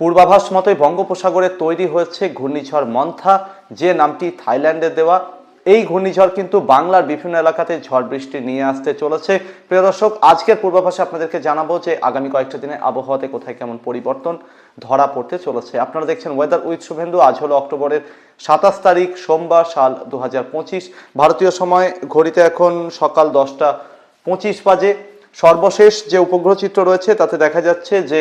পূর্বাভাস মতোই বঙ্গোপসাগরে তৈরি হয়েছে ঘূর্ণিঝড় মন্থা, যে নামটি থাইল্যান্ডে দেওয়া। এই ঘূর্ণিঝড় কিন্তু বাংলার বিভিন্ন এলাকাতে ঝড় বৃষ্টি নিয়ে আসতে চলেছে। প্রিয় দর্শক, আজকের পূর্বাভাসে আপনাদেরকে জানাব যে আগামী কয়েকটা দিনে আবহাওয়াতে কোথায় কেমন পরিবর্তন ধরা পড়তে চলেছে। আপনারা দেখছেন ওয়েদার উইথ শুভেন্দু। আজ হলো অক্টোবরের সাতাশ তারিখ, সোমবার সাল দু হাজার পঁচিশ। ভারতীয় সময় ঘড়িতে এখন সকাল দশটা পঁচিশ বাজে। সর্বশেষ যে উপগ্রহ চিত্র রয়েছে, তাতে দেখা যাচ্ছে যে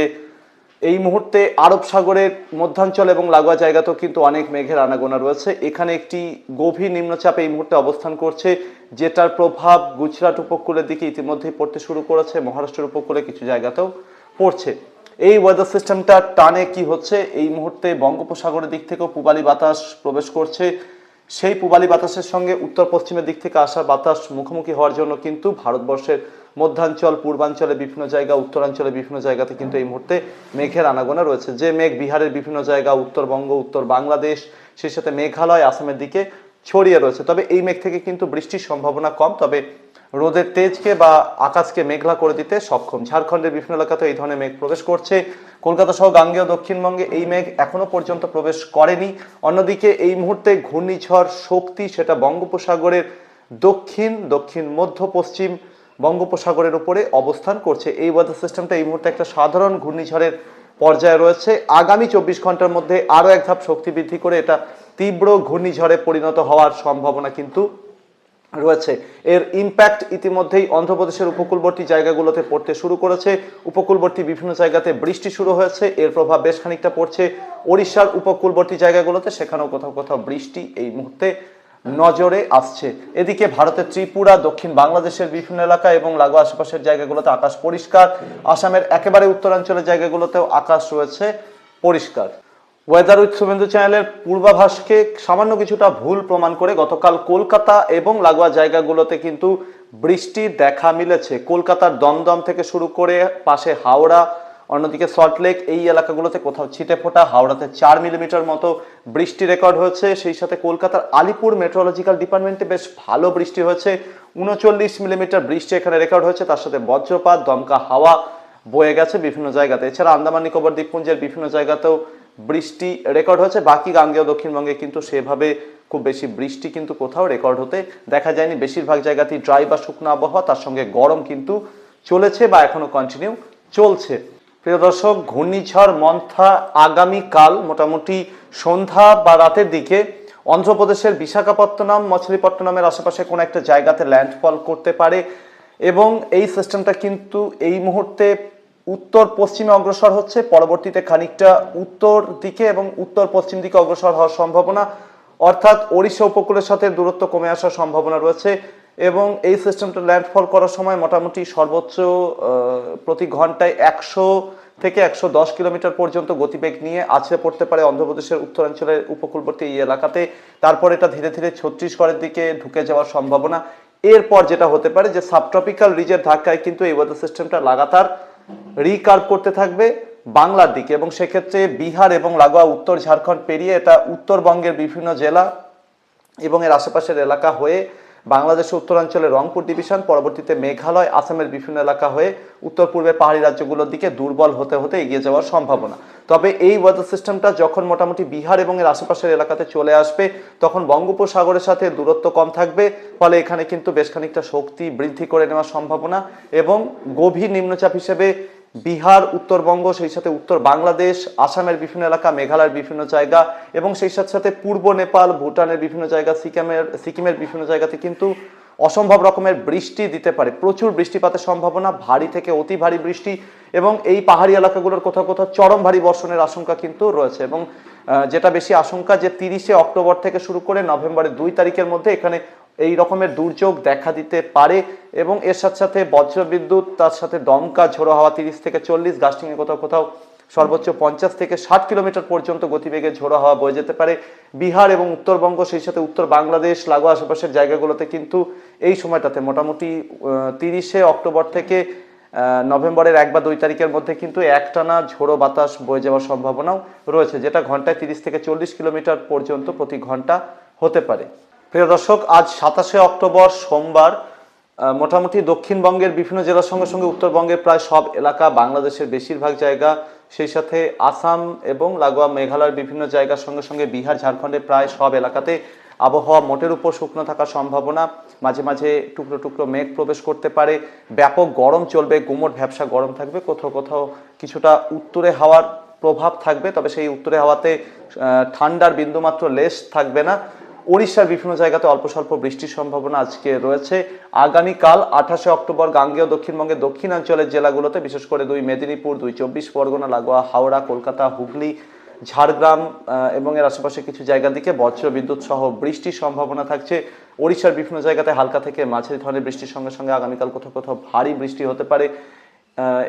এই মুহূর্তে আরব সাগরের মধ্যাঞ্চল এবং লাগোয়া জায়গাতেও কিন্তু অনেক মেঘের আনাগোনা রয়েছে। এখানে একটি গভীর নিম্নচাপ এই মুহূর্তে অবস্থান করছে, যেটার প্রভাব গুজরাট উপকূলের দিকে ইতিমধ্যেই পড়তে শুরু করেছে, মহারাষ্ট্রের উপকূলে কিছু জায়গাতেও পড়ছে। এই ওয়েদার সিস্টেমটা টানে কি হচ্ছে? এই মুহূর্তে বঙ্গোপসাগরের দিক থেকেও পূবালি বাতাস প্রবেশ করছে। সেই পূবালি বাতাসের সঙ্গে উত্তর পশ্চিমের দিক থেকে আসা বাতাস মুখোমুখি হওয়ার জন্য কিন্তু ভারতবর্ষের মধ্যাঞ্চল, পূর্বাঞ্চলে বিভিন্ন জায়গা, উত্তরাঞ্চলে বিভিন্ন জায়গাতে কিন্তু এই মুহূর্তে মেঘের আনাগোনা রয়েছে। যে মেঘ বিহারের বিভিন্ন জায়গা, উত্তরবঙ্গ, উত্তর বাংলাদেশ, সেই সাথে মেঘালয়, আসামের দিকে ছড়িয়ে রয়েছে। তবে এই মেঘ থেকে কিন্তু বৃষ্টির সম্ভাবনা কম। তবে রোদের তেজকে বা আকাশকে মেঘলা করে দিতে সক্ষম। ঝাড়খণ্ডের বিভিন্ন এলাকাতে এই ধরনের মেঘ প্রবেশ করছে। কলকাতা সহ গাঙ্গেয় দক্ষিণবঙ্গে এই মেঘ এখনও পর্যন্ত প্রবেশ করেনি। অন্যদিকে এই মুহূর্তে ঘূর্ণিঝড় শক্তি সেটা বঙ্গোপসাগরের দক্ষিণ দক্ষিণ, মধ্য, পশ্চিম বঙ্গোপসাগরের উপরে অবস্থান করছে। এই ওয়েদার সিস্টেমটা এই মুহূর্তে একটা সাধারণ ঘূর্ণিঝড়ের পর্যায়ে রয়েছে। আগামী চব্বিশ ঘণ্টার মধ্যে আরও এক ধাপ শক্তি বৃদ্ধি করে এটা তীব্র ঘূর্ণিঝড়ে পরিণত হওয়ার সম্ভাবনা কিন্তু রয়েছে। এর ইম্প্যাক্ট ইতিমধ্যেই অন্ধ্রপ্রদেশের উপকূলবর্তী জায়গাগুলোতে পড়তে শুরু করেছে। উপকূলবর্তী বিভিন্ন জায়গাতে বৃষ্টি শুরু হয়েছে। এর প্রভাব বেশ খানিকটা পড়ছে। ওড়িশার উপকূলবর্তী জায়গাগুলোতে সেখানেও কোথাও কোথাও বৃষ্টি এই মুহূর্তে নজরে আসছে। এদিকে ভারতের ত্রিপুরা, দক্ষিণ বাংলাদেশের বিভিন্ন এলাকা এবং লাগোয়া আশেপাশের জায়গাগুলোতে আকাশ পরিষ্কার। আসামের একেবারে উত্তরাঞ্চলের জায়গাগুলোতেও আকাশ রয়েছে পরিষ্কার। ওয়েদার উইথ শুভেন্দু চ্যানেলের পূর্বাভাসকে সামান্য কিছুটা ভুল প্রমাণ করে গতকাল কলকাতা এবং লাগোয়া জায়গাগুলোতে কিন্তু বৃষ্টি দেখা মিলেছে। কলকাতার দমদম থেকে শুরু করে পাশে হাওড়া, অন্যদিকে সল্টলেক এই এলাকাগুলোতে কোথাও ছিটে ফোটা, হাওড়াতে চার মিলিমিটার মতো বৃষ্টি রেকর্ড হয়েছে। সেই সাথে কলকাতার আলিপুর মেট্রোলজিক্যাল ডিপার্টমেন্টে বেশ ভালো বৃষ্টি হয়েছে। উনচল্লিশ মিলিমিটার বৃষ্টি এখানে রেকর্ড হয়েছে। তার সাথে বজ্রপাত, দমকা হাওয়া বয়ে গেছে বিভিন্ন জায়গাতে। এছাড়া আন্দামান নিকোবর দ্বীপপুঞ্জের বিভিন্ন জায়গাতেও বৃষ্টি রেকর্ড হয়েছে। বাকি গাঙ্গেয় দক্ষিণবঙ্গে কিন্তু সেভাবে খুব বেশি বৃষ্টি কিন্তু কোথাও রেকর্ড হতে দেখা যায়নি। বেশিরভাগ জায়গাতেই ড্রাই বা শুকনো আবহাওয়া, তার সঙ্গে গরম কিন্তু চলেছে বা এখনও কন্টিনিউ চলছে। প্রিয় দর্শক, ঘূর্ণিঝড়, মন্থা আগামীকাল মোটামুটি সন্ধ্যা বা রাতের দিকে অন্ধ্রপ্রদেশের বিশাখাপত্তনম, মছলিপট্টনমের আশেপাশে কোনো একটা জায়গাতে ল্যান্ডফল করতে পারে এবং এই সিস্টেমটা কিন্তু এই মুহূর্তে উত্তর পশ্চিমে অগ্রসর হচ্ছে, পরবর্তীতে খানিকটা উত্তর দিকে এবং উত্তর পশ্চিম দিকে অগ্রসর হওয়ার সম্ভাবনা। অর্থাৎ ওড়িশা উপকূলের সাথে দূরত্ব কমে আসার সম্ভাবনা রয়েছে এবং এই সিস্টেমটা ল্যান্ডফল করার সময় মোটামুটি সর্বোচ্চ প্রতি ঘন্টায় একশো থেকে একশো দশ কিলোমিটার পর্যন্ত গতিবেগ নিয়ে আছড়ে পড়তে পারে অন্ধ্রপ্রদেশের উত্তরাঞ্চলের উপকূলবর্তী এই এলাকাতে। তারপর এটা ধীরে ধীরে ছত্তিশগড়ের দিকে ঢুকে যাওয়ার সম্ভাবনা। এরপর যেটা হতে পারে যে সাবট্রপিক্যাল রিজের ধাক্কায় কিন্তু এই ওয়েদার সিস্টেমটা লাগাতার রিকার্ভ করতে থাকবে বাংলার দিকে এবং সেক্ষেত্রে বিহার এবং লাগোয়া, উত্তর ঝাড়খণ্ড পেরিয়ে এটা উত্তরবঙ্গের বিভিন্ন জেলা এবং এর আশেপাশের এলাকা হয়ে বাংলাদেশের উত্তরাঞ্চলে রংপুর ডিভিশন, পরবর্তীতে মেঘালয়, আসামের বিভিন্ন এলাকা হয়ে উত্তর পূর্বে পাহাড়ি রাজ্যগুলোর দিকে দুর্বল হতে হতে এগিয়ে যাওয়ার সম্ভাবনা। তবে এই ওয়েদার সিস্টেমটা যখন মোটামুটি বিহার এবং এর আশেপাশের এলাকাতে চলে আসবে, তখন বঙ্গোপসাগরের সাথে দূরত্ব কম থাকবে, ফলে এখানে কিন্তু বেশ খানিকটা শক্তি বৃদ্ধি করে নেওয়ার সম্ভাবনা এবং গভীর নিম্নচাপ হিসেবে বিহার, উত্তরবঙ্গ, সেই সাথে উত্তর বাংলাদেশ, আসামের বিভিন্ন এলাকা, মেঘালয়ের বিভিন্ন জায়গা এবং সেই সাথে সাথে পূর্ব নেপাল, ভুটানের বিভিন্ন জায়গা, সিকিমের সিকিমের বিভিন্ন জায়গাতে কিন্তু অসম্ভব রকমের বৃষ্টি দিতে পারে। প্রচুর বৃষ্টিপাতের সম্ভাবনা, ভারী থেকে অতি ভারী বৃষ্টি এবং এই পাহাড়ি এলাকাগুলোর কোথাও কোথাও চরম ভারী বর্ষণের আশঙ্কা কিন্তু রয়েছে এবং যেটা বেশি আশঙ্কা যে তিরিশে অক্টোবর থেকে শুরু করে নভেম্বরের দুই তারিখের মধ্যে এখানে এই রকমের দুর্যোগ দেখা দিতে পারে এবং এর সাথে সাথে বজ্রবিদ্যুৎ, তার সাথে দমকা ঝোড়ো হাওয়া তিরিশ থেকে চল্লিশ গাস্টিংয়ে কোথাও কোথাও সর্বোচ্চ পঞ্চাশ থেকে ষাট কিলোমিটার পর্যন্ত গতিবেগে ঝোড়ো হাওয়া বয়ে যেতে পারে। বিহার এবং উত্তরবঙ্গ, সেই সাথে উত্তর বাংলাদেশ, লাগোয়া আশেপাশের জায়গাগুলোতে কিন্তু এই সময়টাতে মোটামুটি তিরিশে অক্টোবর থেকে নভেম্বরের এক বা দুই তারিখের মধ্যে কিন্তু একটানা ঝোড়ো বাতাস বয়ে যাওয়ার সম্ভাবনাও রয়েছে, যেটা ঘন্টায় তিরিশ থেকে চল্লিশ কিলোমিটার পর্যন্ত প্রতি ঘণ্টা হতে পারে। প্রিয় দর্শক, আজ সাতাশে অক্টোবর সোমবার মোটামুটি দক্ষিণবঙ্গের বিভিন্ন জেলার সঙ্গে সঙ্গে উত্তরবঙ্গের প্রায় সব এলাকা বাংলাদেশের বেশিরভাগ জায়গা, সেই সাথে আসাম এবং লাগোয়া মেঘালয়ের বিভিন্ন জায়গার সঙ্গে সঙ্গে বিহার, ঝাড়খণ্ডের প্রায় সব এলাকাতে আবহাওয়া মোটের উপর শুকনো থাকার সম্ভাবনা। মাঝে মাঝে টুকরো টুকরো মেঘ প্রবেশ করতে পারে। ব্যাপক গরম চলবে, গুমট ভ্যাবসা গরম থাকবে, কোথাও কোথাও কিছুটা উত্তরে হাওয়ার প্রভাব থাকবে, তবে সেই উত্তরে হাওয়াতে ঠান্ডার বিন্দুমাত্র লেশ থাকবে না। উড়িষ্যার বিভিন্ন জায়গাতে অল্প স্বল্প বৃষ্টির সম্ভাবনা আজকে রয়েছে। আগামীকাল আঠাশে অক্টোবর গাঙ্গেয় দক্ষিণবঙ্গের দক্ষিণাঞ্চলের জেলাগুলোতে, বিশেষ করে দুই মেদিনীপুর, দুই চব্বিশ পরগনা, লাগোয়া, হাওড়া, কলকাতা, হুগলি, ঝাড়গ্রাম এবং এর আশেপাশে কিছু জায়গার দিকে বজ্র বিদ্যুৎ সহ বৃষ্টির সম্ভাবনা থাকছে। ওড়িশার বিভিন্ন জায়গাতে হালকা থেকে মাঝারি ধরনের বৃষ্টির সঙ্গে সঙ্গে আগামীকাল কোথাও কোথাও ভারী বৃষ্টি হতে পারে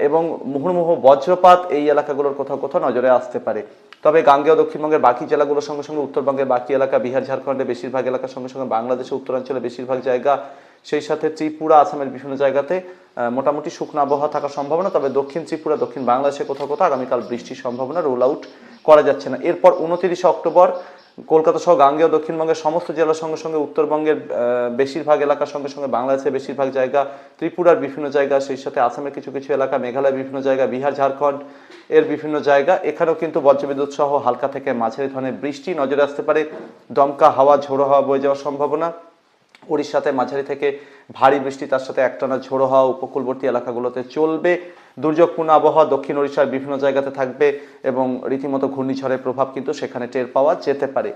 এবং মুহুর্মুহু বজ্রপাত এই এলাকাগুলোর কোথাও কোথাও নজরে আসতে পারে। তবে গাঙ্গেয় দক্ষিণবঙ্গের বাকি জেলাগুলোর সঙ্গে সঙ্গে উত্তরবঙ্গের বাকি এলাকা, বিহার, ঝাড়খণ্ডের বেশিরভাগ এলাকার সঙ্গে সঙ্গে বাংলাদেশের উত্তরাঞ্চলের বেশিরভাগ জায়গা, সেই সাথে ত্রিপুরা, আসামের বিভিন্ন জায়গাতে মোটামুটি শুকনো আবহাওয়া থাকার সম্ভাবনা, তবে দক্ষিণ ত্রিপুরা, দক্ষিণ বাংলাদেশে কোথাও কোথাও আগামীকাল বৃষ্টির সম্ভাবনা রোল আউট করা যাচ্ছে না। এরপর উনতিরিশে অক্টোবর কলকাতা সহ গাঙ্গেয় দক্ষিণবঙ্গের সমস্ত জেলার সঙ্গে সঙ্গে উত্তরবঙ্গের বেশিরভাগ এলাকার সঙ্গে সঙ্গে বাংলাদেশের বেশিরভাগ জায়গা, ত্রিপুরার বিভিন্ন জায়গা, সেই সাথে আসামের কিছু কিছু এলাকা, মেঘালয়ের বিভিন্ন জায়গা, বিহার, ঝাড়খণ্ড এর বিভিন্ন জায়গা। এখানেও কিন্তু বজ্রবিদ্যুৎ সহ হালকা থেকে মাঝারি ধরনের বৃষ্টি নজরে আসতে পারে। দমকা হাওয়া, ঝোড়ো হাওয়া বয়ে যাওয়ার সম্ভাবনা। উড়িষ্যাতে মাঝারি থেকে ভারী বৃষ্টি, তার সাথে একটানা ঝোড়ো হওয়া উপকূলবর্তী এলাকাগুলোতে চলবে। দুর্যোগপূর্ণ আবহাওয়া দক্ষিণ ওড়িশার বিভিন্ন জায়গাতে থাকবে এবং রীতিমতো ঘূর্ণিঝড়ের প্রভাব কিন্তু সেখানে টের পাওয়া যেতে পারে।